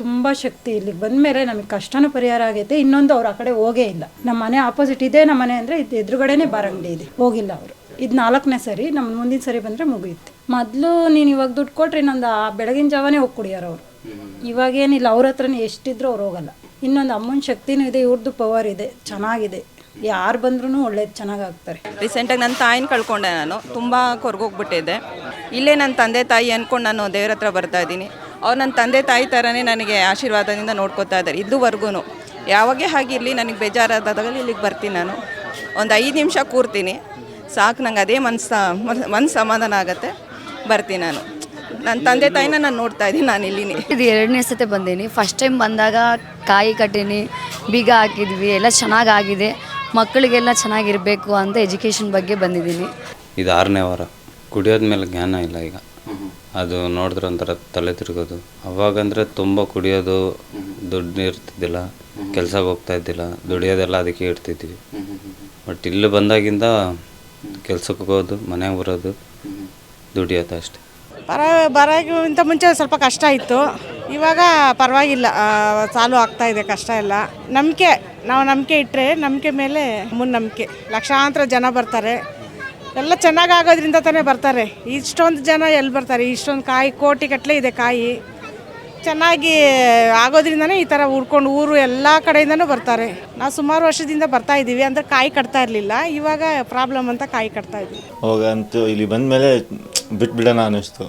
ತುಂಬ ಶಕ್ತಿ ಇಲ್ಲಿಗೆ ಬಂದಮೇಲೆ ನಮಗೆ ಕಷ್ಟನೂ ಪರಿಹಾರ ಆಗೈತೆ. ಇನ್ನೊಂದು ಅವ್ರು ಆ ಕಡೆ ಹೋಗೇ ಇಲ್ಲ. ನಮ್ಮ ಮನೆ ಆಪೋಸಿಟ್ ಇದೆ ನಮ್ಮ ಮನೆ ಅಂದರೆ ಇದು ಎದುರುಗಡೆನೇ ಬಾರಂಗಡಿ ಇದೆ. ಹೋಗಿಲ್ಲ ಅವರು. ಇದು ನಾಲ್ಕನೇ ಸರಿ ನಮ್ಮ ಮುಂದಿನ ಸರಿ ಬಂದರೆ ಮುಗಿಯುತ್ತೆ. ಮೊದಲು ನೀನು ಇವಾಗ ದುಡ್ಡು ಕೊಟ್ರೆ ಇನ್ನೊಂದು ಆ ಬೆಳಗಿನ ಜಾವನೇ ಹೋಗಿ ಕುಡಿಯೋರು ಅವರು ಇವಾಗೇನಿಲ್ಲ ಅವ್ರ ಹತ್ರನೇ ಎಷ್ಟಿದ್ರು ಅವ್ರು ಹೋಗಲ್ಲ. ಇನ್ನೊಂದು ಅಮ್ಮನ ಶಕ್ತಿನೂ ಇದೆ ಇವ್ರದ್ದು ಪವರ್ ಇದೆ, ಚೆನ್ನಾಗಿದೆ. ಯಾರು ಬಂದ್ರೂ ಒಳ್ಳೇದು ಚೆನ್ನಾಗಿ ಆಗ್ತಾರೆ. ರೀಸೆಂಟಾಗಿ ನನ್ನ ತಾಯಿನ ಕಳ್ಕೊಂಡೆ ನಾನು. ತುಂಬ ಕೊರಗೋಗ್ಬಿಟ್ಟಿದ್ದೆ ಇಲ್ಲೇ ನನ್ನ ತಂದೆ ತಾಯಿ ಅಂದ್ಕೊಂಡು ನಾನು ದೇವ್ರ ಹತ್ರ ಬರ್ತಾ ಇದ್ದೀನಿ. ಅವ್ರು ನನ್ನ ತಂದೆ ತಾಯಿ ಥರನೇ ನನಗೆ ಆಶೀರ್ವಾದದಿಂದ ನೋಡ್ಕೋತಾ ಇದ್ದಾರೆ ಇದುವರೆಗೂ ಯಾವಾಗೇ ಹಾಗಿರಲಿ ನನಗೆ ಬೇಜಾರಾದಾಗ ಇಲ್ಲಿಗೆ ಬರ್ತೀನಿ ನಾನು. ಒಂದು ಐದು ನಿಮಿಷ ಕೂರ್ತೀನಿ. ಸಾಕು ನಂಗೆ ಅದೇ ಮನ್ಸು ಮನ್ಸು ಸಮಾಧಾನ ಆಗುತ್ತೆ. ಬರ್ತೀನಿ ನಾನು. ನನ್ನ ತಂದೆ ತಾಯಿನ ನಾನು ನೋಡ್ತಾ ಇದ್ದೀನಿ ನಾನು ಇಲ್ಲಿನೇ. ಇದು ಎರಡನೇ ಸತಿ ಬಂದೀನಿ. ಫಸ್ಟ್ ಟೈಮ್ ಬಂದಾಗ ಕಾಯಿ ಕಟ್ಟೀನಿ ಬೀಗ ಹಾಕಿದ್ವಿ ಎಲ್ಲ ಚೆನ್ನಾಗಾಗಿದೆ. ಮಕ್ಕಳಿಗೆಲ್ಲ ಚೆನ್ನಾಗಿರಬೇಕು ಅಂತ ಎಜುಕೇಷನ್ ಬಗ್ಗೆ ಬಂದಿದ್ದೀನಿ. ಇದು ಆರನೇ ವಾರ. ಕುಡಿಯೋದ ಮೇಲೆ ಜ್ಞಾನ ಇಲ್ಲ ಈಗ. ಅದು ನೋಡಿದ್ರೆ ಒಂಥರ ತಲೆ ತಿರುಗೋದು. ಅವಾಗಂದರೆ ತುಂಬ ಕುಡಿಯೋದು ದುಡ್ಡು ಇರ್ತಿದ್ದಿಲ್ಲ ಕೆಲಸ ಹೋಗ್ತಾ ಇದ್ದಿಲ್ಲ, ದುಡಿಯೋದೆಲ್ಲ ಅದಕ್ಕೆ ಇಡ್ತಿದ್ವಿ. ಬಟ್ ಇಲ್ಲಿ ಬಂದಾಗಿಂದ ಕೆಲ್ಸಕ್ಕೆ ಹೋಗೋದು, ಮನೆಗೆ ಬರೋದು, ದುಡಿಯೋದು ಅಷ್ಟೇ. ಬರ ಬರೋಕ್ಕಿಂತ ಮುಂಚೆ ಸ್ವಲ್ಪ ಕಷ್ಟ ಇತ್ತು. ಇವಾಗ ಪರವಾಗಿಲ್ಲ. ಸಾಲು ಆಗ್ತಾ ಇದೆ, ಕಷ್ಟ ಎಲ್ಲ. ನಂಬಿಕೆ, ನಾವು ನಂಬಿಕೆ ಇಟ್ಟರೆ ನಂಬಿಕೆ ಮೇಲೆ ಮುನ್ನಂಬಿಕೆ ಲಕ್ಷಾಂತರ ಜನ ಬರ್ತಾರೆ. ಎಲ್ಲ ಚೆನ್ನಾಗಿ ಆಗೋದ್ರಿಂದ ತಾನೇ ಬರ್ತಾರೆ. ಇಷ್ಟೊಂದು ಜನ ಎಲ್ಲಿ ಬರ್ತಾರೆ? ಇಷ್ಟೊಂದು ಕಾಯಿ ಕೋಟಿ ಗಟ್ಟಲೆ ಇದೆ ಕಾಯಿ. ಚೆನ್ನಾಗಿ ಆಗೋದ್ರಿಂದನೇ ಈ ಥರ ಉಡ್ಕೊಂಡು ಊರು ಎಲ್ಲ ಕಡೆಯಿಂದನೂ ಬರ್ತಾರೆ. ನಾವು ಸುಮಾರು ವರ್ಷದಿಂದ ಬರ್ತಾ ಇದ್ದೀವಿ. ಅಂದರೆ ಕಾಯಿ ಕಟ್ತಾ ಇರಲಿಲ್ಲ. ಇವಾಗ ಪ್ರಾಬ್ಲಮ್ ಅಂತ ಕಾಯಿ ಕಟ್ತಾ ಇದ್ದೀವಿ. ಹೋಗಂತೂ ಇಲ್ಲಿ ಬಂದಮೇಲೆ ಬಿಟ್ಬಿಡೋಣ ಅನ್ನಿಸ್ತು.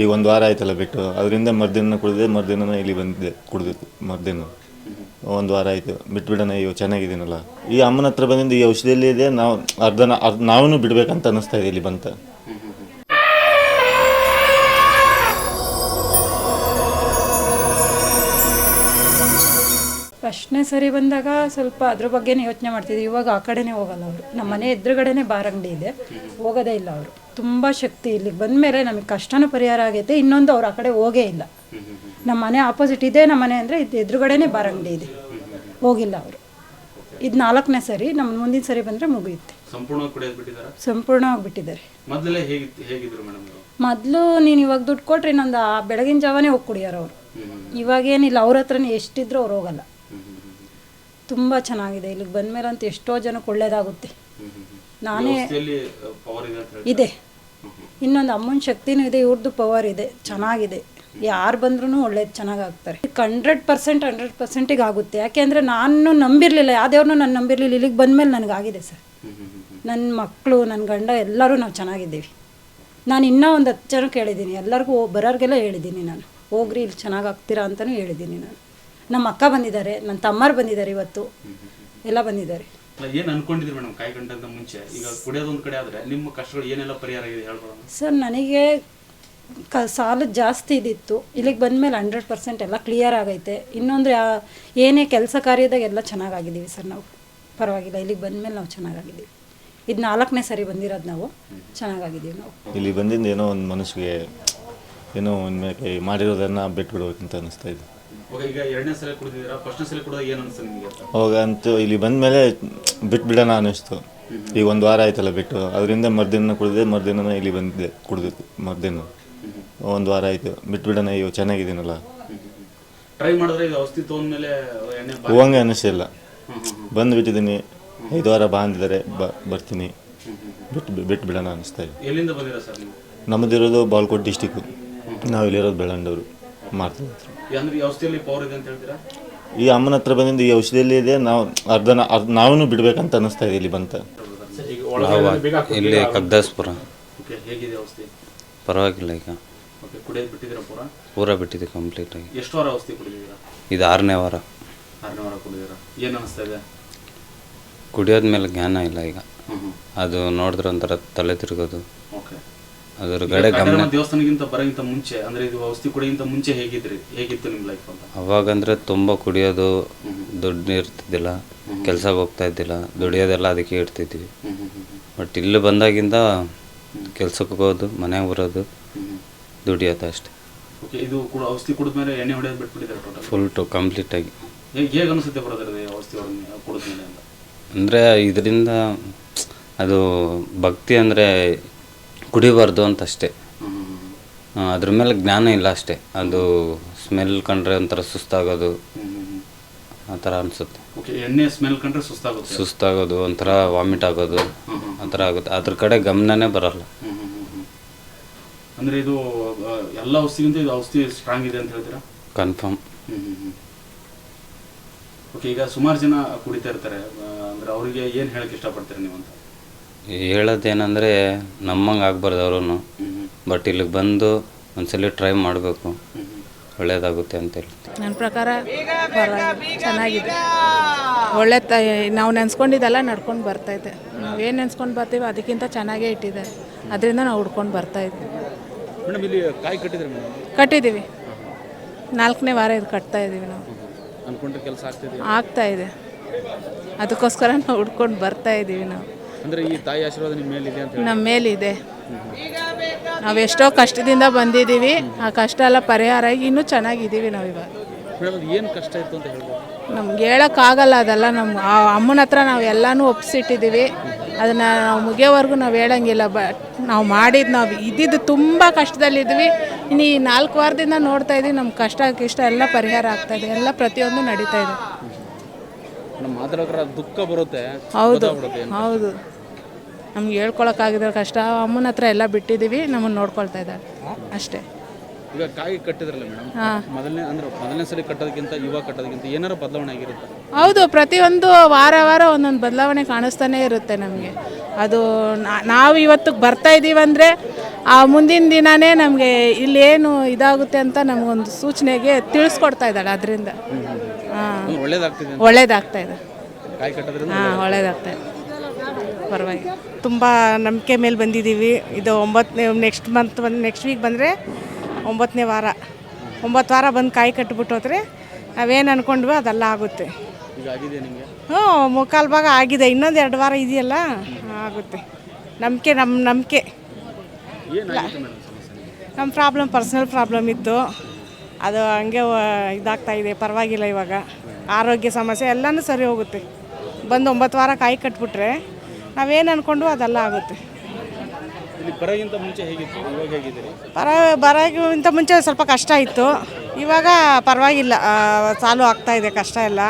ಈಗ ಒಂದು ವಾರ ಆಯ್ತಲ್ಲ ಬಿಟ್ಟು. ಅದರಿಂದ ಮರ್ದಿನ ಕುಡಿದೆ ಮರ್ದಿನ ಇಲ್ಲಿ ಬಂದಿದೆ ಕುಡಿದಿತ್ತು ಮರ್ದಿನ. ಒಂದು ವಾರ ಆಯಿತು, ಬಿಟ್ಬಿಡೋಣ, ಅಯ್ಯೋ, ಚೆನ್ನಾಗಿದ್ದೀನಲ್ಲ. ಈ ಅಮ್ಮನ ಹತ್ರ ಬಂದಿಂದ ಈ ಔಷಧಿಯಲ್ಲಿ ಇದೆ, ನಾವು ಅರ್ಧನ, ಅರ್ಧ ನಾವೂ ಬಿಡಬೇಕಂತ ಅನ್ನಿಸ್ತಾ ಇದೆ ಇಲ್ಲಿ ಬಂತ. ಫಸ್ಟ್ನೇ ಸರಿ ಬಂದಾಗ ಸ್ವಲ್ಪ ಅದ್ರ ಬಗ್ಗೆನೇ ಯೋಚನೆ ಮಾಡ್ತಿದ್ವಿ. ಇವಾಗ ಆ ಕಡೆನೇ ಹೋಗಲ್ಲ ಅವರು. ನಮ್ಮ ಮನೆ ಎದುರುಗಡೆನೇ ಬಾರಂಗಡಿ ಇದೆ. ಹೋಗೋದೇ ಇಲ್ಲ ಅವರು. ತುಂಬ ಶಕ್ತಿ ಇಲ್ಲಿಗೆ ಬಂದಮೇಲೆ ನಮಗೆ ಕಷ್ಟನೂ ಪರಿಹಾರ ಆಗೈತೆ. ಇನ್ನೊಂದು ಅವ್ರು ಆ ಕಡೆ ಹೋಗೇ ಇಲ್ಲ. ನಮ್ಮ ಮನೆ ಆಪೋಸಿಟ್ ಇದೆ ನಮ್ಮ ಮನೆ ಅಂದರೆ ಇದು ಎದುರುಗಡೆನೇ ಬಾರಂಗಡಿ ಅಂಗಡಿ ಇದೆ. ಹೋಗಿಲ್ಲ ಅವರು. ಇದು ನಾಲ್ಕನೇ ಸರಿ ನಮ್ಮ ಮುಂದಿನ ಸರಿ ಬಂದರೆ ಮುಗಿಯುತ್ತೆ. ಸಂಪೂರ್ಣವಾಗಿ ಬಿಟ್ಟಿದ್ದಾರೆ. ಮೊದಲೇ ನೀನು ಇವಾಗ ದುಡ್ಡು ಕೊಟ್ಟರೆ ಇನ್ನೊಂದು ಆ ಬೆಳಗಿನ ಜಾವನೇ ಹೋಗಿ ಕುಡಿಯೋರು ಅವರು. ಇವಾಗೇನಿಲ್ಲ ಅವ್ರ ಹತ್ರನೇ ಎಷ್ಟಿದ್ರು ಅವ್ರು ಹೋಗಲ್ಲ. ತುಂಬ ಚೆನ್ನಾಗಿದೆ ಇಲ್ಲಿಗೆ ಬಂದಮೇಲೆ ಅಂತ ಎಷ್ಟೋ ಜನಕ್ಕೆ ಒಳ್ಳೇದಾಗುತ್ತೆ. ನಾನೇ ಇದೆ ಇನ್ನೊಂದು ಅಮ್ಮನ ಶಕ್ತಿನೂ ಇದೆ ಇವ್ರದ್ದು ಪವರ್ ಇದೆ ಚೆನ್ನಾಗಿದೆ. ಯಾರು ಬಂದ್ರೂ ಒಳ್ಳೇದು ಚೆನ್ನಾಗಿ ಆಗ್ತಾರೆ. ಹಂಡ್ರೆಡ್ ಪರ್ಸೆಂಟ್ ಹಂಡ್ರೆಡ್ ಪರ್ಸೆಂಟಿಗೆ ಆಗುತ್ತೆ. ಯಾಕೆಂದರೆ ನಾನು ನಂಬಿರಲಿಲ್ಲ ಯಾವ್ದೇವ್ರನ್ನೂ ನಾನು ನಂಬಿರಲಿಲ್ಲ ಇಲ್ಲಿಗೆ ಬಂದಮೇಲೆ ನನಗಾಗಿದೆ ಸರ್. ನನ್ನ ಮಕ್ಕಳು ನನ್ನ ಗಂಡ ಎಲ್ಲರೂ ನಾವು ಚೆನ್ನಾಗಿದ್ದೀವಿ. ನಾನು ಇನ್ನೂ ಒಂದು ಹತ್ತು ಜನಕ್ಕೆ ಹೇಳಿದ್ದೀನಿ ಎಲ್ಲರಿಗೂ ಬರೋರಿಗೆಲ್ಲ ಹೇಳಿದ್ದೀನಿ ನಾನು. ಹೋಗ್ರಿ ಇಲ್ಲಿ ಚೆನ್ನಾಗಿ ಆಗ್ತೀರಾ ಅಂತಲೂ ಹೇಳಿದ್ದೀನಿ ನಾನು. ನಮ್ಮ ಅಕ್ಕ ಬಂದಿದ್ದಾರೆ ನನ್ನ ತಮ್ಮರು ಬಂದಿದ್ದಾರೆ ಇವತ್ತು. ಎಲ್ಲ ಬಂದಿದ್ದಾರೆ. ಏನು ಅನ್ಕೊಂಡಿದ್ರಿ ಮೇಡಮ್? ಮುಂಚೆ. ಈಗ ಕಡೆ ಆದ್ರೆ ನಿಮ್ಮ ಕಷ್ಟಗಳು ಏನೆಲ್ಲ ಪರಿಹಾರ ಆಗಿದೆ ಹೇಳ್ಬೋದು? ಸರ್ ನನಗೆ ಕ ಸಾಲ ಜಾಸ್ತಿ ಇದ್ದಿತ್ತು ಇಲ್ಲಿಗೆ ಬಂದಮೇಲೆ ಹಂಡ್ರೆಡ್ ಪರ್ಸೆಂಟ್ ಎಲ್ಲ ಕ್ಲಿಯರ್ ಆಗೈತೆ. ಇನ್ನೊಂದು ಯಾ- ಏನೇ ಕೆಲಸ ಕಾರ್ಯದಾಗ ಎಲ್ಲ ಚೆನ್ನಾಗಾಗಿದ್ದೀವಿ ಸರ್ ನಾವು. ಪರವಾಗಿಲ್ಲ ಇಲ್ಲಿಗೆ ಬಂದಮೇಲೆ ನಾವು ಚೆನ್ನಾಗಾಗಿದ್ದೀವಿ. ಇದು ನಾಲ್ಕನೇ ಸರಿ ಬಂದಿರೋದು ನಾವು. ಚೆನ್ನಾಗಾಗಿದ್ದೀವಿ ನಾವು. ಇಲ್ಲಿ ಬಂದಿಂದ ಏನೋ ಒಂದು ಮನಸ್ಸಿಗೆ ಏನೋ ಒಂದು ಮೇಲೆ ಮಾಡಿರೋದನ್ನು ಬಿಟ್ಬಿಡ್ಬೇಕಂತ ಅನ್ನಿಸ್ತಾ ಇದೆ. ಅವಾಗ ಅಂತೂ ಎರಡನೇ ಸಲ ಕುಡಿದಿದ್ದೀರಾ? ಫಸ್ಟ್ನೇ ಸಲ ಕುಡಿದಾಗ ಏನ್ ನಿಮಗೆ? ಹೋಗಂತೂ ಇಲ್ಲಿ ಬಂದಮೇಲೆ ಬಿಟ್ಬಿಡೋಣ ಅನ್ನಿಸ್ತು ಈಗ ಒಂದು ವಾರ ಆಯ್ತಲ್ಲ ಬಿಟ್ಟು. ಅದರಿಂದ ಮರುದಿನ ಕುಡಿದೆ ಮರುದಿನ ಇಲ್ಲಿ ಬಂದಿದ್ದೆ ಕುಡಿದಿತ್ತು ಮರ್ದಿನ. ಒಂದು ವಾರ ಆಯಿತು. ಬಿಟ್ಬಿಡೋಣ ಅಯ್ಯೋ ಚೆನ್ನಾಗಿದ್ದೀನಲ್ಲ. ಟ್ರೈ ಮಾಡಿದ್ರೆ ಇದು ಔಷಧಿ ತೊಗೊಂಡ್ಮೇಲೆ ಎಣ್ಣೆ ಬಾ- ಹೋಗಂಗೆ ಅನ್ನಿಸಿಲ್ಲ ಬಂದು ಬಿಟ್ಟಿದ್ದೀನಿ ಐದು ವಾರ ಬಾ ಅಂದಿದ್ದಾರೆ ಬ ಬರ್ತೀನಿ. ಬಿಟ್ಟು ಬಿಟ್ಟು ಬಿಡೋಣ ಅನ್ನಿಸ್ತಾ ಇದೆ. ಎಲ್ಲಿಂದ ಬಂದಿರೋ ಸರ್ ನೀವು? ನಮ್ಮದಿರೋದು ಬಾಲ್ಕೋಟ್ ಡಿಸ್ಟಿಕ್ಕು ನಾವು ಇಲ್ಲಿರೋದು ಬೆಳಂಡವರು ಮಾಡ್ತೀವಿ ಅಂದ್ರೆ ಈ ಔಷಧಿಯಲ್ಲಿ ಪವರ್ ಇದೆ ಅಂತ ಹೇಳ್ತೀರಾ? ಈ ಅಮ್ಮನ ಹತ್ರ ಬಂದಿದ್ದು ಈ ಔಷಧಿಯಲ್ಲಿ ಇದೆ. ನಾವು ಅರ್ಧ ಅರ್ಧ ನಾವೂ ಬಿಡ್ಬೇಕಂತ ಅನಿಸ್ತಾ ಇದೆ ಇಲ್ಲಿ ಬಂತ. ಈಗ ಒಳಗಡೆ ಬೇಗ ಇಲ್ಲಿ ಕಗ್ದಾಸ್ಪುರ. ಓಕೆ ಹೇಗಿದೆ ಔಷಧಿ? ಪರವಾಗಿಲ್ಲ ಈಗ. ಕುಡಿಯೋದು ಬಿಟ್ಟಿದ್ದೀರಾ ಪೂರ? ಪೂರ ಬಿಟ್ಟಿದೆ ಕಂಪ್ಲೀಟಾಗಿ ಎಷ್ಟು ವಾರ ಔಷಧಿ ಕುಡಿದಿದ್ದೀರಾ? ಇದು ಆರನೇ ವಾರ. ಆರನೇ ವಾರ ಕುಡಿದಿರಾ ಏನು ಅನಿಸ್ತಾ ಇದೆ? ಕುಡಿಯೋದ ಮೇಲೆ ಜ್ಞಾನ ಇಲ್ಲ ಈಗ. ಹ್ಮ್ ಹ್ಮ್. ಅದು ನೋಡಿದ್ರೆ ಒಂಥರ ತಲೆ ತಿರುಗೋದು. ಓಕೆ. ಅದ್ರ ಕಡೆ ಗಮನ ದೇವಸ್ಥಾನಕ್ಕಿಂತ ಬರೋಕ್ಕಿಂತ ಮುಂಚೆ ಅಂದ್ರೆ ಇದು ಔಷಧಿ ಕುಡಿಯೋಕ್ಕಿಂತ ಮುಂಚೆ ಹೇಗಿದ್ರಿ? ಹೇಗಿತ್ತು ನಿಮ್ಮ ಲೈಫ್ ಅಂತ? ಅವಾಗಂದ್ರೆ ತುಂಬ ಕುಡಿಯೋದು ದುಡ್ಡು ಇರ್ತಿದ್ದಿಲ್ಲ ಕೆಲ್ಸಕ್ಕೆ ಹೋಗ್ತಾ ಇದ್ದಿಲ್ಲ ದುಡಿಯೋದೆಲ್ಲ ಅದಕ್ಕೆ ಇಡ್ತಿದ್ವಿ. ಬಟ್ ಇಲ್ಲಿ ಬಂದಾಗಿಂದ ಕೆಲ್ಸಕ್ಕೆ ಹೋಗೋದು ಮನೆಗೆ ಬರೋದು ದುಡಿಯೋದು ಅಷ್ಟೇ. ಓಕೆ ಇದು ಕೂಡ ಔಷಧಿ ಕುಡಿದ್ಮೇಲೆ ಎಣ್ಣೆ ಹೊಡೆಯೋದು ಬಿಟ್ಬಿಟ್ಟಿದ್ದಾರೆ ಟೋಟಲ್ ಫುಲ್ ಟು ಕಂಪ್ಲೀಟಾಗಿ ಹೇಗೆ ಹೇಗೆ ಅನಿಸುತ್ತೆ ಬರೋದ್ರಲ್ಲಿ ಔಷಧಿ ಹೊಡೆದ ಕುಡಿದ್ಮೇಲೆ ಅಂತ? ಅಂದರೆ ಇದರಿಂದ ಅದು ಭಕ್ತಿ ಅಂದರೆ ಕುಡಿಬಾರ್ದು ಅಂತ ಅಷ್ಟೇ ಅದ್ರ ಮೇಲೆ ಜ್ಞಾನ ಇಲ್ಲ ಅಷ್ಟೇ. ಅದು ಸ್ಮೆಲ್ ಕಂಡ್ರೆ ಒಂಥರ ಸುಸ್ತಾಗೋದು. ಆ ಥರ ಅನಿಸುತ್ತೆ. ಓಕೆ ಎಣ್ಣೆ ಸ್ಮೆಲ್ ಕಂಡ್ರೆ ಸುಸ್ತಾಗುತ್ತೆ. ಸುಸ್ತಾಗೋದು ಒಂಥರ ವಾಮಿಟ್ ಆಗೋದು ಆ ಥರ ಆಗುತ್ತೆ. ಅದ್ರ ಕಡೆ ಗಮನನೇ ಬರಲ್ಲ. ಅಂದ್ರೆ ಇದು ಎಲ್ಲ ಔಷಧಿಗಿಂತ ಇದು ಔಷಧಿ ಸ್ಟ್ರಾಂಗ್ ಇದೆ ಅಂತ ಹೇಳ್ತೀರಾ? ಕನ್ಫರ್ಮ್ ಓಕೆ ಈಗ ಸುಮಾರು ಜನ ಕುಡಿತಾ ಇರ್ತಾರೆ. ಅಂದ್ರೆ ಅವರಿಗೆ ಏನು ಹೇಳಕ್ ಇಷ್ಟಪಡ್ತೀರಾ ನೀವು ಅಂತ? ಹೇಳೋದೇನೆಂದರೆ ನಮ್ಮಂಗೆ ಆಗ್ಬಾರ್ದು ಅವರು ಬಟ್ ಇಲ್ಲಿಗೆ ಬಂದು ಒಂದ್ಸಲ ಟ್ರೈ ಮಾಡಬೇಕು. ಒಳ್ಳೇದಾಗುತ್ತೆ ಅಂತ ಅಂತೇಳಿ ನನ್ನ ಪ್ರಕಾರ ಚೆನ್ನಾಗಿದೆ. ಒಳ್ಳೆ ತ ನಾವು ನೆನ್ಸ್ಕೊಂಡಿದ್ದೆಲ್ಲ ನಡ್ಕೊಂಡು ಬರ್ತೈತೆ ಏನು ನೆನ್ಸ್ಕೊಂಡು ಬರ್ತೀವಿ ಅದಕ್ಕಿಂತ ಚೆನ್ನಾಗೇ ಇಟ್ಟಿದೆ ಅದರಿಂದ ನಾವು ಹುಡ್ಕೊಂಡು ಬರ್ತಾ ಇದ್ದೀವಿ. ಮೇಡಮ್ ಇಲ್ಲಿ ಕಾಯಿ ಕಟ್ಟಿದ್ರೆ ಮೇಡಮ್? ಕಟ್ಟಿದ್ದೀವಿ. ನಾಲ್ಕನೇ ವಾರ ಇದು ಕಟ್ತಾ ಇದ್ದೀವಿ ನಾವು. ಅನ್ಕೊಂಡ್ರೆ ಕೆಲಸ ಆಗ್ತಿದೆ ಆಗ್ತಾ ಇದೆ. ಅದಕ್ಕೋಸ್ಕರ ನಾವು ಹುಡ್ಕೊಂಡು ಬರ್ತಾ ಇದ್ದೀವಿ ನಾವು. ಅಂದ್ರೆ ಈ ತಾಯಿ ಆಶೀರ್ವಾದ ನಿಮ್ಮ ಮೇಲೆ ಇದೆ ಅಂತ ನಮ್ಮ ಮೇಲಿದೆ. ನಾವು ಎಷ್ಟೋ ಕಷ್ಟದಿಂದ ಬಂದಿದ್ದೀವಿ. ಆ ಕಷ್ಟ ಎಲ್ಲ ಪರಿಹಾರ ಆಗಿ ಇನ್ನೂ ಚೆನ್ನಾಗಿದ್ದೀವಿ ನಾವು ಇವಾಗ. ಮೇಡಮ್ ಅದು ಏನು ಕಷ್ಟ ಇತ್ತು ಅಂತ ಹೇಳ್ಬೋದು? ನಮ್ಗೆ ಹೇಳೋಕ್ಕಾಗಲ್ಲ ಅದೆಲ್ಲ ನಮ್ಮ ಆ ಅಮ್ಮನ ಹತ್ರ ನಾವು ಎಲ್ಲನೂ ಒಪ್ಪಿಸಿಟ್ಟಿದ್ದೀವಿ ಅದನ್ನು ನಾವು ಮುಗಿಯೋವರೆಗೂ ನಾವು ಹೇಳಂಗಿಲ್ಲ ಬಟ್ ನಾವು ಮಾಡಿದ್ದು ನಾವು ಇದ್ದಿದ್ದು ತುಂಬ ಕಷ್ಟದಲ್ಲಿದ್ವಿ. ಇನ್ನು ಈ ನಾಲ್ಕು ವಾರದಿಂದ ನೋಡ್ತಾ ಇದ್ದೀವಿ ನಮ್ಮ ಕಷ್ಟ ಕಿಷ್ಟ ಎಲ್ಲ ಪರಿಹಾರ ಆಗ್ತಾ ಇದೆ ಎಲ್ಲ ಪ್ರತಿಯೊಂದು ನಡೀತಾ ಇದೆ. ದುಃಖ ಬರುತ್ತೆ. ಹೌದು ಹೌದು. ನಮ್ಗೆ ಹೇಳ್ಕೊಳಕ್ಕಾಗಿದ್ರೆ ಕಷ್ಟ ಅಮ್ಮನ ಹತ್ರ ಎಲ್ಲ ಬಿಟ್ಟಿದ್ದೀವಿ ನಮ್ಮನ್ನು ನೋಡ್ಕೊಳ್ತಾ ಇದ್ದಾರೆ ಅಷ್ಟೇ. ಈಗ ಕಾಯಿ ಕಟ್ಟಿದ್ರಲ್ಲ ಮೇಡಮ್ ಮೊದಲನೇ ಅಂದ್ರೆ ಮೊದಲನೇ ಸಲ ಕಟ್ಟೋದಕ್ಕಿಂತ ಇವಾಗ ಕಟ್ಟೋದಕ್ಕಿಂತ ಏನಾರ ಬದಲಾವಣೆ ಆಗಿರುತ್ತೆ? ಹೌದು ಪ್ರತಿಯೊಂದು ವಾರ ವಾರ ಒಂದೊಂದು ಬದಲಾವಣೆ ಕಾಣಿಸ್ತಾನೆ ಇರುತ್ತೆ ನಮಗೆ. ಅದು ನಾವು ಇವತ್ತು ಬರ್ತಾ ಇದ್ದೀವಿ ಅಂದರೆ ಆ ಮುಂದಿನ ದಿನನೇ ನಮಗೆ ಇಲ್ಲೇನು ಇದಾಗುತ್ತೆ ಅಂತ ನಮಗೊಂದು ಸೂಚನೆಗೆ ತಿಳಿಸ್ಕೊಡ್ತಾ ಇದ್ದಾಳೆ ಅದರಿಂದ. ಹಾಂ. ಒಳ್ಳೇದಾಗ್ತಿದೆ ಒಳ್ಳೇದಾಗ್ತಾ ಇದೆ. ಕಾಯಿ ಕಟ್ಟೋದ್ರಿಂದ ಹಾಂ ಒಳ್ಳೇದಾಗ್ತಾ ಇದೆ. ಪರವಾಗಿ ತುಂಬ ನಂಬಿಕೆ ಮೇಲೆ ಬಂದಿದ್ದೀವಿ. ಇದು ಒಂಬತ್ತು ನೆಕ್ಸ್ಟ್ ಮಂತ್ ಬಂದು ನೆಕ್ಸ್ಟ್ ವೀಕ್ ಬಂದರೆ ಒಂಬತ್ತನೇ ವಾರ. ಒಂಬತ್ತು ವಾರ ಬಂದು ಕಾಯಿ ಕಟ್ಬಿಟ್ಟು ಹೋದ್ರೆ ನಾವೇನು ಅಂದ್ಕೊಂಡ್ವಿ ಅದೆಲ್ಲ ಆಗುತ್ತೆ. ಹ್ಞೂ ಮುಕ್ಕಾಲು ಭಾಗ ಆಗಿದೆ. ಇನ್ನೊಂದು ಎರಡು ವಾರ ಇದೆಯಲ್ಲ? ಆಗುತ್ತೆ. ನಂಬಿಕೆ ನಮ್ಮ ನಂಬಿಕೆ. ನಮ್ಮ ಪ್ರಾಬ್ಲಮ್ ಪರ್ಸ್ನಲ್ ಪ್ರಾಬ್ಲಮ್ ಇತ್ತು. ಅದು ಹಂಗೆ ಇದಾಗ್ತಾ ಇದೆ. ಪರವಾಗಿಲ್ಲ ಇವಾಗ. ಆರೋಗ್ಯ ಸಮಸ್ಯೆ ಎಲ್ಲನೂ ಸರಿ ಹೋಗುತ್ತೆ. ಬಂದು ಒಂಬತ್ತು ವಾರ ಕಾಯಿ ಕಟ್ಬಿಟ್ರೆ ನಾವೇನು ಅಂದ್ಕೊಂಡು ಅದೆಲ್ಲ ಆಗುತ್ತೆ. ಬರೋಕ್ಕಿಂತ ಮುಂಚೆ ಹೇಗಿತ್ತು? ಬರೋಕ್ಕಿಂತ ಮುಂಚೆ ಸ್ವಲ್ಪ ಕಷ್ಟ ಇತ್ತು. ಇವಾಗ ಪರವಾಗಿಲ್ಲ. ಸಾಲು ಆಗ್ತಾ ಇದೆ, ಕಷ್ಟ ಎಲ್ಲ.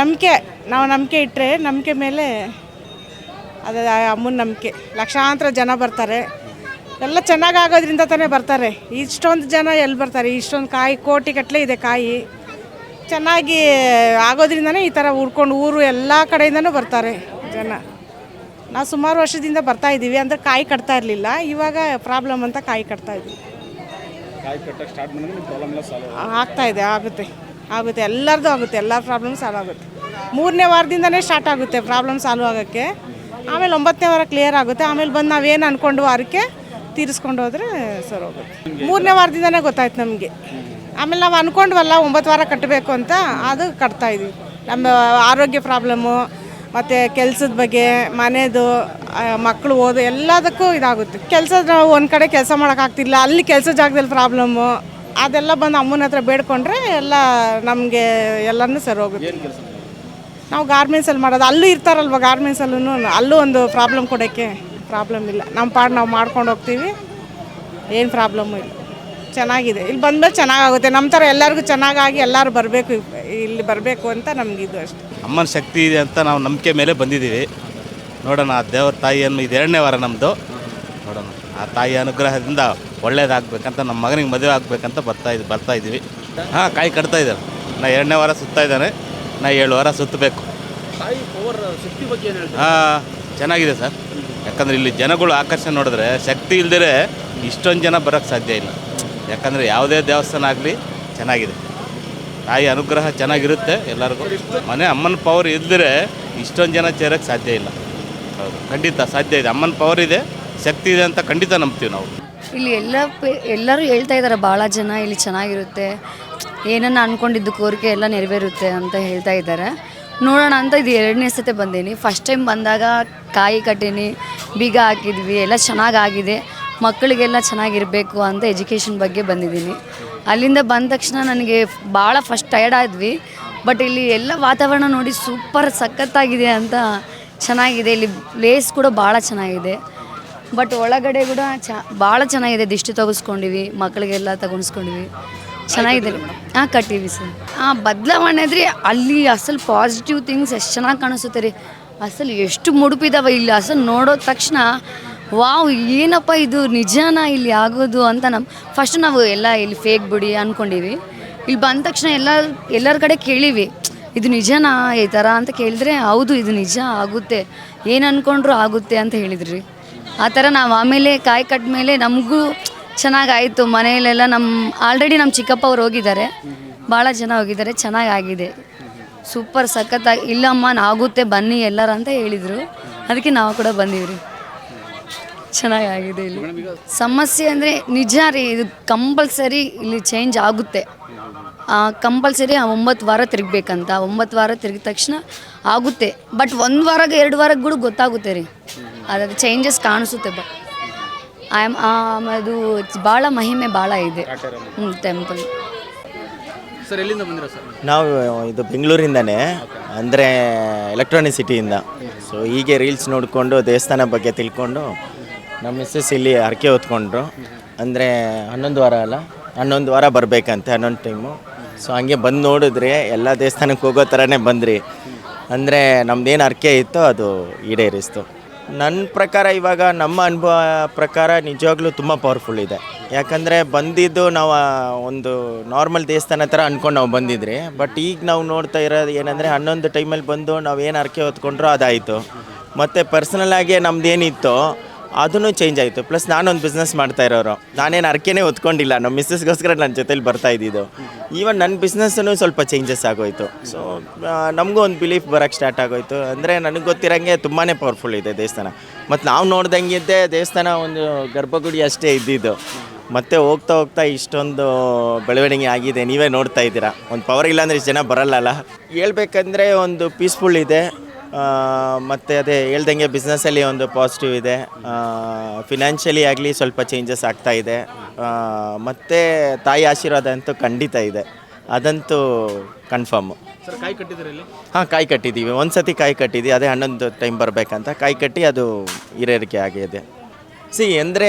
ನಂಬಿಕೆ, ನಾವು ನಂಬಿಕೆ ಇಟ್ಟರೆ ನಂಬಿಕೆ ಮೇಲೆ ಅದು ಅಮ್ಮನ ನಂಬಿಕೆ. ಲಕ್ಷಾಂತರ ಜನ ಬರ್ತಾರೆ. ಎಲ್ಲ ಚೆನ್ನಾಗಿ ಆಗೋದ್ರಿಂದ ತಾನೇ ಬರ್ತಾರೆ. ಇಷ್ಟೊಂದು ಜನ ಎಲ್ಲಿ ಬರ್ತಾರೆ? ಇಷ್ಟೊಂದು ಕಾಯಿ, ಕೋಟಿ ಕಟ್ಟಲೆ ಇದೆ ಕಾಯಿ. ಚೆನ್ನಾಗಿ ಆಗೋದ್ರಿಂದನೇ ಈ ಥರ ಉರ್ಕೊಂಡು ಊರು ಎಲ್ಲ ಕಡೆಯಿಂದನೂ ಬರ್ತಾರೆ ಜನ. ನಾವು ಸುಮಾರು ವರ್ಷದಿಂದ ಬರ್ತಾ ಇದ್ದೀವಿ ಅಂದರೆ ಕಾಯಿ ಕಟ್ತಾ ಇರಲಿಲ್ಲ. ಇವಾಗ ಪ್ರಾಬ್ಲಮ್ ಅಂತ ಕಾಯಿ ಕಟ್ತಾ ಇದ್ದೀವಿ ಕಾಯಿ ಕಟ್ಟಕ್ಕೆ ಸ್ಟಾರ್ಟ್ ಮಾಡಿದ್ರೆ ಪ್ರಾಬ್ಲಮ್ ಎಲ್ಲ ಸಾಲ್ವ್ ಆಗ್ತಾ ಇದೆ ಆಗುತ್ತೆ. ಆಗುತ್ತೆ ಎಲ್ಲರದು ಆಗುತ್ತೆ ಎಲ್ಲ ಪ್ರಾಬ್ಲಮ್ ಸಾಲ್ವ್ ಆಗುತ್ತೆ. ಮೂರನೇ ವಾರದಿಂದನೇ ಸ್ಟಾರ್ಟ್ ಆಗುತ್ತೆ ಪ್ರಾಬ್ಲಮ್ ಸಾಲ್ವ್ ಆಗೋಕ್ಕೆ. ಆಮೇಲೆ ಒಂಬತ್ತನೇ ವಾರ ಕ್ಲಿಯರ್ ಆಗುತ್ತೆ. ಆಮೇಲೆ ಬಂದು ನಾವೇನು ಅಂದ್ಕೊಂಡು ವಾರಕ್ಕೆ ತೀರಿಸ್ಕೊಂಡು ಹೋದರೆ ಸರಿ ಹೋಗುತ್ತೆ. ಮೂರನೇ ವಾರದಿಂದನೇ ಗೊತ್ತಾಯ್ತು ನಮಗೆ. ಆಮೇಲೆ ನಾವು ಅಂದ್ಕೊಂಡ್ವಲ್ಲ ಒಂಬತ್ತು ವಾರ ಕಟ್ಟಬೇಕು ಅಂತ ಅದು ಕಟ್ತಾ ಇದ್ದೀವಿ ನಮ್ಮ ಆರೋಗ್ಯ ಪ್ರಾಬ್ಲಮ್ಮು ಮತ್ತು ಕೆಲಸದ ಬಗ್ಗೆ ಮನೆದು ಮಕ್ಕಳು ಓದು ಎಲ್ಲದಕ್ಕೂ ಇದಾಗುತ್ತೆ. ಕೆಲಸ ನಾವು ಒಂದು ಕಡೆ ಕೆಲಸ ಮಾಡೋಕ್ಕಾಗ್ತಿಲ್ಲ ಅಲ್ಲಿ ಕೆಲಸ ಜಾಗದಲ್ಲಿ ಪ್ರಾಬ್ಲಮ್ಮು ಅದೆಲ್ಲ ಬಂದು ಅಮ್ಮನ ಹತ್ರ ಬೇಡ್ಕೊಂಡ್ರೆ ಎಲ್ಲ ನಮಗೆ ಎಲ್ಲನೂ ಸರಿ ಹೋಗುತ್ತೆ. ನಾವು ಗಾರ್ಮೆಂಟ್ಸಲ್ಲಿ ಮಾಡೋದು. ಅಲ್ಲೂ ಇರ್ತಾರಲ್ವ ಗಾರ್ಮೆಂಟ್ಸಲ್ಲೂ ಅಲ್ಲೂ ಒಂದು ಪ್ರಾಬ್ಲಮ್ ಕೊಡೋಕ್ಕೆ ಪ್ರಾಬ್ಲಮ್ ಇಲ್ಲ. ನಮ್ಮ ಪಾಡು ನಾವು ಮಾಡ್ಕೊಂಡು ಹೋಗ್ತೀವಿ. ಏನು ಪ್ರಾಬ್ಲಮ್ಮು ಇಲ್ಲ. ಚೆನ್ನಾಗಿದೆ. ಇಲ್ಲಿ ಬಂದಮೇಲೆ ಚೆನ್ನಾಗಾಗುತ್ತೆ. ನಮ್ಮ ಥರ ಎಲ್ಲರಿಗೂ ಚೆನ್ನಾಗಾಗಿ ಎಲ್ಲರೂ ಬರಬೇಕು ಇಲ್ಲಿ ಬರಬೇಕು ಅಂತ ನಮಗಿದು ಅಷ್ಟೇ. ಅಮ್ಮನ ಶಕ್ತಿ ಇದೆ ಅಂತ ನಾವು ನಂಬಿಕೆ ಮೇಲೆ ಬಂದಿದ್ದೀವಿ. ನೋಡೋಣ ಆ ದೇವ್ರ ತಾಯಿಯನ್ನು ಇದು ಎರಡನೇ ವಾರ ನಮ್ಮದು ನೋಡೋಣ. ಆ ತಾಯಿ ಅನುಗ್ರಹದಿಂದ ಒಳ್ಳೇದಾಗಬೇಕಂತ ನಮ್ಮ ಮಗನಿಗೆ ಮದುವೆ ಆಗಬೇಕಂತ ಬರ್ತಾ ಇದ್ ಬರ್ತಾ ಇದ್ದೀವಿ. ಹಾಂ ಕಾಯಿ ಕಟ್ತಾ ಇದ್ದಾರೆ. ನಾ ಎರಡನೇ ವಾರ ಸುತ್ತಾ ಇದ್ದಾನೆ. ನಾ ಏಳು ವಾರ ಸುತ್ತಬೇಕು. ತಾಯಿ ಪವರ್ ಶಕ್ತಿ ಬಗ್ಗೆ ಏನು ಹೇಳ್ತೀರಾ? ಹಾಂ ಚೆನ್ನಾಗಿದೆ ಸರ್. ಯಾಕಂದರೆ ಇಲ್ಲಿ ಜನಗಳು ಆಕರ್ಷಣೆ ನೋಡಿದ್ರೆ ಶಕ್ತಿ ಇಲ್ದಿರೆ ಇಷ್ಟೊಂದು ಜನ ಬರೋಕ್ಕೆ ಸಾಧ್ಯ ಇಲ್ಲ. ಯಾಕಂದರೆ ಯಾವುದೇ ದೇವಸ್ಥಾನ ಆಗಲಿ ಚೆನ್ನಾಗಿದೆ. ತಾಯಿ ಅನುಗ್ರಹ ಚೆನ್ನಾಗಿರುತ್ತೆ ಎಲ್ಲರಿಗೂ. ಮನೆ ಅಮ್ಮನ ಪವರ್ ಇದ್ದರೆ ಇಷ್ಟೊಂದು ಜನ ಸೇರೋಕ್ಕೆ ಸಾಧ್ಯ ಇಲ್ಲ. ಹೌದು, ಖಂಡಿತ ಸಾಧ್ಯ ಇದೆ. ಅಮ್ಮನ ಪವರ್ ಇದೆ, ಶಕ್ತಿ ಇದೆ ಅಂತ ಖಂಡಿತ ನಂಬ್ತೀವಿ ನಾವು. ಇಲ್ಲಿ ಎಲ್ಲ ಎಲ್ಲರೂ ಹೇಳ್ತಾ ಇದ್ದಾರೆ ಭಾಳ ಜನ ಇಲ್ಲಿ ಚೆನ್ನಾಗಿರುತ್ತೆ. ಏನನ್ನ ಅಂದ್ಕೊಂಡಿದ್ದು ಕೋರಿಕೆ ಎಲ್ಲ ನೆರವೇರುತ್ತೆ ಅಂತ ಹೇಳ್ತಾ ಇದ್ದಾರೆ ನೋಡೋಣ ಅಂತ ಇದು ಎರಡನೇ ಸತಿ ಬಂದೀನಿ. ಫಸ್ಟ್ ಟೈಮ್ ಬಂದಾಗ ಕಾಯಿ ಕಟ್ಟೀನಿ, ಬೀಗ ಹಾಕಿದ್ವಿ, ಎಲ್ಲ ಚೆನ್ನಾಗಾಗಿದೆ ಮಕ್ಕಳಿಗೆಲ್ಲ ಚೆನ್ನಾಗಿರಬೇಕು ಅಂತ ಎಜುಕೇಷನ್ ಬಗ್ಗೆ ಬಂದಿದ್ದೀನಿ. ಅಲ್ಲಿಂದ ಬಂದ ತಕ್ಷಣ ನನಗೆ ಭಾಳ ಫಸ್ಟ್ ಟಯರ್ಡ್ ಆದ್ವಿ. ಬಟ್ ಇಲ್ಲಿ ಎಲ್ಲ ವಾತಾವರಣ ನೋಡಿ ಸೂಪರ್ ಸಖತ್ತಾಗಿದೆ ಅಂತ ಚೆನ್ನಾಗಿದೆ. ಇಲ್ಲಿ ಪ್ಲೇಸ್ ಕೂಡ ಭಾಳ ಚೆನ್ನಾಗಿದೆ. ಬಟ್ ಒಳಗಡೆ ಕೂಡ ಚ, ಭಾಳ ಚೆನ್ನಾಗಿದೆ. ದಿಷ್ಟಿ ತೊಗಸ್ಕೊಂಡಿವಿ, ಮಕ್ಕಳಿಗೆಲ್ಲ ತಗೊಣಿಸ್ಕೊಂಡಿವಿ ಚೆನ್ನಾಗಿದೆ. ಹಾಂ, ಕಟ್ಟಿವಿ ಸರ್. ಹಾಂ, ಬದಲಾವಣೆ ಅಂದರೆ ಅಲ್ಲಿ ಅಸಲು ಪಾಸಿಟಿವ್ ಥಿಂಗ್ಸ್ ಎಷ್ಟು ಚೆನ್ನಾಗಿ ಕಾಣಿಸುತ್ತೆ ರೀ. ಅಸಲು ಎಷ್ಟು ಮುಡುಪಿದಾವೆ ಇಲ್ಲಿ. ಅಸಲು ನೋಡೋ ತಕ್ಷಣ ವಾವ್, ಏನಪ್ಪ ಇದು? ನಿಜಾನ ಇಲ್ಲಿ ಆಗೋದು ಅಂತ ನಮ್ಮ ಫಸ್ಟ್ ನಾವು ಎಲ್ಲ ಇಲ್ಲಿ ಫೇಕ್ ಬಿಡಿ ಅಂದ್ಕೊಂಡಿವಿ ಇಲ್ಲಿ ಬಂದ ತಕ್ಷಣ ಎಲ್ಲ ಎಲ್ಲರ ಕಡೆ ಕೇಳಿವಿ. ಇದು ನಿಜನಾ ಈ ಥರ ಅಂತ ಕೇಳಿದ್ರೆ, ಹೌದು, ಇದು ನಿಜ ಆಗುತ್ತೆ. ಏನು ಅಂದ್ಕೊಂಡ್ರು ಆಗುತ್ತೆ ಅಂತ ಹೇಳಿದ್ರಿ. ಆ ಥರ ನಾವು ಆಮೇಲೆ ಕಾಯಿ ಕಟ್ಟ ಮೇಲೆ ನಮಗೂ ಚೆನ್ನಾಗಾಯಿತು. ಮನೆಯಲ್ಲೆಲ್ಲ ನಮ್ಮ ಆಲ್ರೆಡಿ ನಮ್ಮ ಚಿಕ್ಕಪ್ಪ ಅವ್ರು ಹೋಗಿದ್ದಾರೆ. ಭಾಳ ಜನ ಹೋಗಿದ್ದಾರೆ, ಚೆನ್ನಾಗಾಗಿದೆ. ಸೂಪರ್ ಸಖತ್ತಾಗಿ ಇಲ್ಲಮ್ಮ ಆಗುತ್ತೆ, ಬನ್ನಿ ಎಲ್ಲರ ಅಂತ ಹೇಳಿದರು. ಅದಕ್ಕೆ ನಾವು ಕೂಡ ಬಂದೀವ್ರಿ ಚೆನ್ನಾಗಾಗಿದೆ ಇಲ್ಲಿ. ಸಮಸ್ಯೆ ಅಂದರೆ ನಿಜ ರೀ ಇದು ಕಂಪಲ್ಸರಿ ಇಲ್ಲಿ ಚೇಂಜ್ ಆಗುತ್ತೆ. ಕಂಪಲ್ಸರಿ ಆ ಒಂಬತ್ತು ವಾರ ತಿರುಗಬೇಕಂತ. ಒಂಬತ್ತು ವಾರ ತಿರುಗಿದ ತಕ್ಷಣ ಆಗುತ್ತೆ. ಬಟ್ ಒಂದು ವಾರ ಎರಡು ವಾರಕ್ಕೆ ಕೂಡ ಗೊತ್ತಾಗುತ್ತೆ ರೀ. ಅದಾದ ಚೇಂಜಸ್ ಕಾಣಿಸುತ್ತೆ ಬ ಐ ಆಮ್ ಅದು ಭಾಳ ಮಹಿಮೆ ಭಾಳ ಇದೆ. ಹ್ಞೂ ಟೆಂಪಲ್ ಸರ್ ಎಲ್ಲಿಂದ ಬಂದಿರೋ ಸರ್? ನಾವು ಇದು ಬೆಂಗಳೂರಿಂದನೇ ಅಂದರೆ ಎಲೆಕ್ಟ್ರಾನಿಕ್ ಸಿಟಿಯಿಂದ ಸೊ ಹೀಗೆ ರೀಲ್ಸ್ ನೋಡಿಕೊಂಡು ದೇವಸ್ಥಾನ ಬಗ್ಗೆ ತಿಳ್ಕೊಂಡು ನಮ್ಮ ಮಿಸ್ಸಸ್ ಇಲ್ಲಿ ಹರಕೆ ಹೊತ್ಕೊಂಡ್ರು. ಅಂದರೆ ಹನ್ನೊಂದು ವಾರ ಅಲ್ಲ, ಹನ್ನೊಂದು ವಾರ ಬರಬೇಕಂತೆ ಹನ್ನೊಂದು ಟೈಮು ಸೊ ಹಂಗೆ ಬಂದು ನೋಡಿದ್ರೆ ಎಲ್ಲ ದೇವಸ್ಥಾನಕ್ಕೆ ಹೋಗೋ ಥರನೇ ಬಂದ್ರಿ. ಅಂದರೆ ನಮ್ಮದೇನು ಹರಕೆ ಇತ್ತೋ ಅದು ಈಡೇರಿಸ್ತು. ನನ್ನ ಪ್ರಕಾರ ಇವಾಗ ನಮ್ಮ ಅನುಭವ ಪ್ರಕಾರ ನಿಜವಾಗ್ಲೂ ತುಂಬ ಪವರ್ಫುಲ್ ಇದೆ. ಯಾಕಂದರೆ ಬಂದಿದ್ದು ನಾವು ಒಂದು ನಾರ್ಮಲ್ ದೇವಸ್ಥಾನ ಥರ ಅಂದ್ಕೊಂಡು ನಾವು ಬಂದಿದ್ರಿ. ಬಟ್ ಈಗ ನಾವು ನೋಡ್ತಾ ಇರೋದು ಏನಂದರೆ ಹನ್ನೊಂದು ಟೈಮಲ್ಲಿ ಬಂದು ನಾವು ಏನು ಹರಕೆ ಹೊತ್ಕೊಂಡ್ರೋ ಅದಾಯಿತು. ಮತ್ತು ಪರ್ಸನಲಾಗಿ ನಮ್ದೇನಿತ್ತೋ ಅದೂ ಚೇಂಜ್ ಆಯಿತು. ಪ್ಲಸ್ ನಾನೊಂದು ಬಿಸ್ನೆಸ್ ಮಾಡ್ತಾ ಇರೋರು. ನಾನೇನು ಅರ್ಕೆನೇ ಒತ್ಕೊಂಡಿಲ್ಲ ನಮ್ಮ ಮಿಸ್ಸಸ್ಗೋಸ್ಕರ ನನ್ನ ಜೊತೇಲಿ ಬರ್ತಾ ಇದ್ದಿದ್ದು. ಈವನ್ ನನ್ನ ಬಿಸ್ನೆಸ್ಸೂ ಸ್ವಲ್ಪ ಚೇಂಜಸ್ ಆಗೋಯ್ತು. ಸೊ ನಮಗೂ ಒಂದು ಬಿಲೀಫ್ ಬರೋಕ್ಕೆ ಸ್ಟಾರ್ಟ್ ಆಗೋಯ್ತು. ಅಂದರೆ ನನಗೆ ಗೊತ್ತಿರೋಂಗೆ ತುಂಬಾ ಪವರ್ಫುಲ್ ಇದೆ ದೇವಸ್ಥಾನ. ಮತ್ತು ನಾವು ನೋಡ್ದಂಗಿದ್ದೆ ದೇವಸ್ಥಾನ ಒಂದು ಗರ್ಭಗುಡಿ ಅಷ್ಟೇ ಇದ್ದಿದ್ದು. ಮತ್ತೆ ಹೋಗ್ತಾ ಹೋಗ್ತಾ ಇಷ್ಟೊಂದು ಬೆಳವಣಿಗೆ ಆಗಿದೆ. ನೀವೇ ನೋಡ್ತಾ ಇದ್ದೀರಾ. ಒಂದು ಪವರ್ ಇಲ್ಲಾಂದ್ರೆ ಇಷ್ಟು ಜನ ಬರಲ್ಲಲ್ಲ. ಹೇಳ್ಬೇಕಂದ್ರೆ ಒಂದು ಪೀಸ್ಫುಲ್ ಇದೆ. ಮತ್ತು ಅದೇ ಹೇಳ್ದಂಗೆ ಬಿಸ್ನೆಸ್ಸಲ್ಲಿ ಒಂದು ಪಾಸಿಟಿವ್ ಇದೆ. ಫಿನಾನ್ಷಿಯಲಿ ಆಗಲಿ ಸ್ವಲ್ಪ ಚೇಂಜಸ್ ಆಗ್ತಾ ಇದೆ. ಮತ್ತು ತಾಯಿ ಆಶೀರ್ವಾದ ಅಂತೂ ಖಂಡಿತ ಇದೆ. ಅದಂತೂ ಕನ್ಫರ್ಮು ಸರ್ ಕಾಯಿ ಕಟ್ಟಿದ್ರಲ್ಲಿ ಹಾಂ ಕಾಯಿ ಕಟ್ಟಿದ್ದೀವಿ. ಒಂದು ಸತಿ ಕಾಯಿ ಕಟ್ಟಿದ್ವಿ ಅದೇ ಹನ್ನೊಂದು ಟೈಮ್ ಬರಬೇಕಂತ. ಕಾಯಿ ಕಟ್ಟಿ ಅದು ಹಿರೇರಿಕೆ ಆಗಿದೆ. ಸಿ ಅಂದರೆ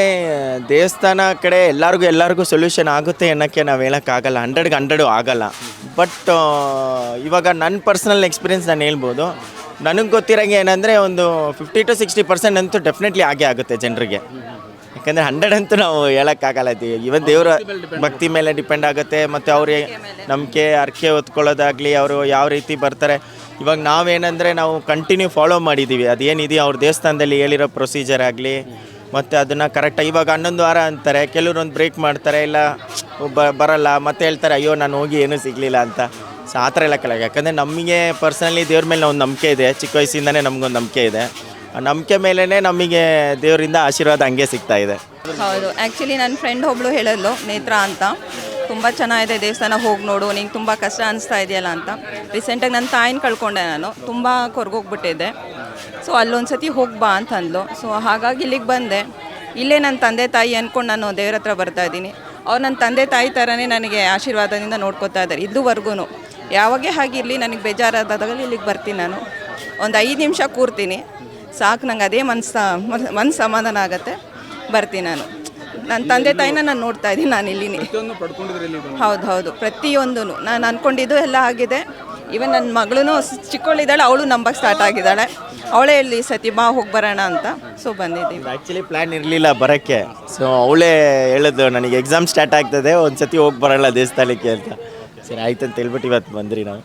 ದೇವಸ್ಥಾನ ಕಡೆ ಎಲ್ಲರಿಗೂ ಎಲ್ಲರಿಗೂ ಸೊಲ್ಯೂಷನ್ ಆಗುತ್ತೆ ಅನ್ನೋಕ್ಕೆ ನಾವು ಹೇಳೋಕ್ಕಾಗಲ್ಲ ಹಂಡ್ರೆಡ್ಗೆ ಹಂಡ್ರೆಡು ಆಗಲ್ಲ. ಬಟ್ ಇವಾಗ ನನ್ನ ಪರ್ಸ್ನಲ್ ಎಕ್ಸ್ಪೀರಿಯನ್ಸ್ ನಾನು ಹೇಳ್ಬೋದು. ನನಗೆ ಗೊತ್ತಿರೋಂಗೆ ಏನಂದರೆ ಒಂದು ಫಿಫ್ಟಿ ಟು ಸಿಕ್ಸ್ಟಿ ಪರ್ಸೆಂಟ್ ಅಂತೂ ಡೆಫಿನೆಟ್ಲಿ ಆಗೇ ಆಗುತ್ತೆ ಜನರಿಗೆ. ಯಾಕಂದರೆ ಹಂಡ್ರೆಡ್ ಅಂತೂ ನಾವು ಹೇಳೋಕ್ಕಾಗಲ್ಲ ಇವನ್ ದೇವರ ಭಕ್ತಿ ಮೇಲೆ ಡಿಪೆಂಡ್ ಆಗುತ್ತೆ ಮತ್ತು ಅವ್ರಿಗೆ ನಂಬಿಕೆ ಅರ್ಕೆ ಹೊತ್ಕೊಳ್ಳೋದಾಗಲಿ ಅವರು ಯಾವ ರೀತಿ ಬರ್ತಾರೆ. ಇವಾಗ ನಾವೇನಂದರೆ ನಾವು ಕಂಟಿನ್ಯೂ ಫಾಲೋ ಮಾಡಿದ್ದೀವಿ ಅದೇನಿದೆಯೋ ಅವ್ರ ದೇವಸ್ಥಾನದಲ್ಲಿ ಹೇಳಿರೋ ಪ್ರೊಸೀಜರ್ ಆಗಲಿ ಮತ್ತು ಅದನ್ನು ಕರೆಕ್ಟಾಗಿ ಇವಾಗ ಹನ್ನೊಂದು ವಾರ ಅಂತಾರೆ. ಕೆಲವ್ರು ಒಂದು ಬ್ರೇಕ್ ಮಾಡ್ತಾರೆ ಇಲ್ಲ ಬರಲ್ಲ ಮತ್ತೆ ಹೇಳ್ತಾರೆ ಅಯ್ಯೋ ನಾನು ಹೋಗಿ ಏನೂ ಸಿಗಲಿಲ್ಲ ಅಂತ. ಸೊ ಆ ಥರ ಎಲ್ಲ ಕೆಳಗೆ ಯಾಕಂದರೆ ನಮಗೆ ಪರ್ಸನಲಿ ದೇವ್ರ ಮೇಲೆ ಒಂದು ನಂಬಿಕೆ ಇದೆ. ಚಿಕ್ಕ ವಯಸ್ಸಿಂದನೇ ನಮಗೊಂದು ನಂಬಿಕೆ ಇದೆ. ಆ ನಂಬಿಕೆ ಮೇಲೇ ನಮಗೆ ದೇವರಿಂದ ಆಶೀರ್ವಾದ ಹಂಗೆ ಸಿಗ್ತಾ ಇದೆ. ಹೌದು. ಆ್ಯಕ್ಚುಲಿ ನನ್ನ ಫ್ರೆಂಡ್ ಒಬ್ಳು ಹೇಳಲ್ಲು ನೇತ್ರ ಅಂತ. ತುಂಬ ಚೆನ್ನಾಗಿದೆ ದೇವಸ್ಥಾನ, ಹೋಗಿ ನೋಡು. ನಿಂಗೆ ತುಂಬ ಕಷ್ಟ ಅನಿಸ್ತಾ ಇದೆಯಲ್ಲ ಅಂತ. ರೀಸೆಂಟಾಗಿ ನನ್ನ ತಾಯಿನ ಕಳ್ಕೊಂಡೆ ನಾನು. ತುಂಬ ಕೊರ್ಗೋಗ್ಬಿಟ್ಟಿದ್ದೆ. ಸೊ ಅಲ್ಲೊಂದು ಸತಿ ಹೋಗಿ ಬಾ ಅಂದ್ಲು ಸೊ ಹಾಗಾಗಿ ಇಲ್ಲಿಗೆ ಬಂದೆ. ಇಲ್ಲೇ ನನ್ನ ತಂದೆ ತಾಯಿ ಅಂದ್ಕೊಂಡು ನಾನು ದೇವ್ರ ಹತ್ರ ಬರ್ತಾ ಇದ್ದೀನಿ. ಅವ್ರು ನನ್ನ ತಂದೆ ತಾಯಿ ಥರನೇ ನನಗೆ ಆಶೀರ್ವಾದದಿಂದ ನೋಡ್ಕೊತಾ ಇದ್ದಾರೆ ಇದುವರೆಗೂ ಯಾವಾಗೇ ಹಾಗಿರಲಿ ನನಗೆ ಬೇಜಾರಾದಾಗ ಇಲ್ಲಿಗೆ ಬರ್ತೀನಿ ನಾನು. ಒಂದು ಐದು ನಿಮಿಷ ಕೂರ್ತೀನಿ. ಸಾಕು ನಂಗೆ ಅದೇ ಮನ್ಸು ಮನ್ಸು ಸಮಾಧಾನ ಆಗುತ್ತೆ. ಬರ್ತೀನಿ ನಾನು. ನನ್ನ ತಂದೆ ತಾಯಿನ ನಾನು ನೋಡ್ತಾ ಇದ್ದೀನಿ ನಾನು ಇಲ್ಲಿನಿ. ಇಲ್ಲಿ ಹೌದು ಹೌದು. ಪ್ರತಿಯೊಂದೂ ನಾನು ಅಂದ್ಕೊಂಡಿದ್ದು ಎಲ್ಲ ಆಗಿದೆ. ಇವನ್ ನನ್ನ ಮಗಳೂ ಚಿಕ್ಕವಳಿದ್ದಾಳೆ ಅವಳು ನಂಬಕ್ಕೆ ಸ್ಟಾರ್ಟ್ ಆಗಿದ್ದಾಳೆ. ಅವಳೇ ಹೇಳಿ ಸತಿ ಬಾ ಹೋಗಿ ಬರೋಣ ಅಂತ ಸೊ ಬಂದಿದ್ದೀವಿ ಆ್ಯಕ್ಚುಲಿ ಪ್ಲ್ಯಾನ್ ಇರಲಿಲ್ಲ ಬರೋಕ್ಕೆ. ಸೊ ಅವಳೇ ಹೇಳಿದ್ದು ನನಗೆ ಎಕ್ಸಾಮ್ ಸ್ಟಾರ್ಟ್ ಆಗ್ತದೆ ಒಂದು ಸತಿ ಹೋಗಿ ಬರೋಲ್ಲ ದೇವಸ್ಥಾನಕ್ಕೆ ಅಂತ. ಸರಿ ಆಯ್ತು ಅಂತ ಹೇಳ್ಬಿಟ್ಟು ಇವತ್ತು ಬಂದ್ರಿ ನಾವು